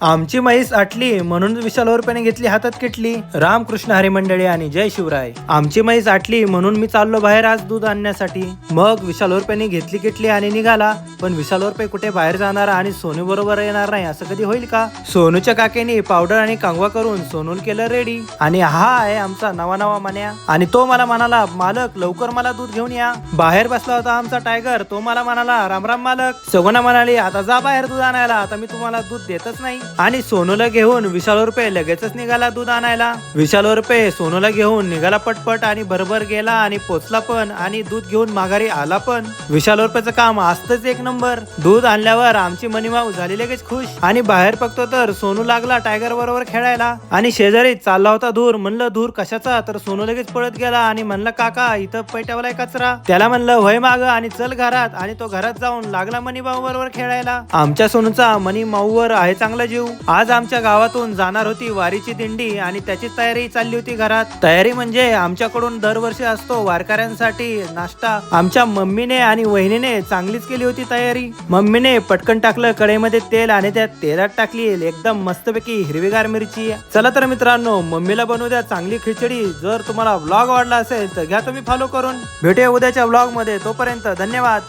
आमची म्हैस आटली म्हणून विशाल ओरपेने घेतली हातात किटली. रामकृष्ण हरी मंडळी आणि जय शिवराय. आमची म्हैस आटली म्हणून मी चाललो बाहेर आज दूध आणण्यासाठी. मग विशाल ओरपेने घेतली किटली आणि निघाला. पण विशाल ओरपे कुठे बाहेर जाणार आणि सोनू बरोबर येणार नाही असं कधी होईल का? सोनूच्या काकेने पावडर आणि कांगवा करून सोनूल केलं रेडी. आणि हा आहे आमचा नवा नवा मन्या. आणि तो मला म्हणाला मालक लवकर मला दूध घेऊन या. बाहेर बसला होता आमचा टायगर तो मला म्हणाला राम राम मालक. सगुना म्हणाली आता जा बाहेर दूध आणायला. आता मी तुम्हाला दूध देतच नाही. आणि सोनूला घेऊन विशाल रुपये लगेचच निघाला दूध आणायला. विशाल रुपये सोनूला घेऊन निघाला पटपट आणि भरभर गेला आणि पोचला पण आणि दूध घेऊन माघारी आला पण. विशाल रुपयाचं काम असतच एक नंबर. दूध आणल्यावर आमची मनीमाऊ झाली लगेच खुश आणि बाहेर बघतो तर सोनू लागला टायगर बरोबर खेळायला. आणि शेजारी चालला होता धूर म्हणलं धूर कशाचा? तर सोनू लगेच पळत गेला आणि म्हणलं काका इथं पैट्यावाला कचरा. त्याला म्हणलं वय माग आणि चल घरात. आणि तो घरात जाऊन लागला मनीमाऊ बरोबर खेळायला. आमच्या सोनूचा मनी माऊवर आहे चांगला जीव. आज आमच्या गावातून जाणार होती वारीची दिंडी आणि त्याची तयारी चालली होती घरात. तयारी म्हणजे आमच्याकडून दरवर्षी असतो वारकऱ्यांसाठी नाश्ता. आमच्या मम्मीने आणि वहिनीने चांगलीच केली होती तयारी. मम्मीने पटकन टाकलं कढईमध्ये तेल आणि त्या तेलात टाकली एकदम मस्तपैकी हिरवीगार मिरची. चला तर मित्रांनो मम्मीला बनवू द्या चांगली खिचडी. जर तुम्हाला ब्लॉग आवडला असेल तर घ्या तुम्ही फॉलो करून. भेटूया उद्याच्या ब्लॉगमध्ये. तोपर्यंत धन्यवाद.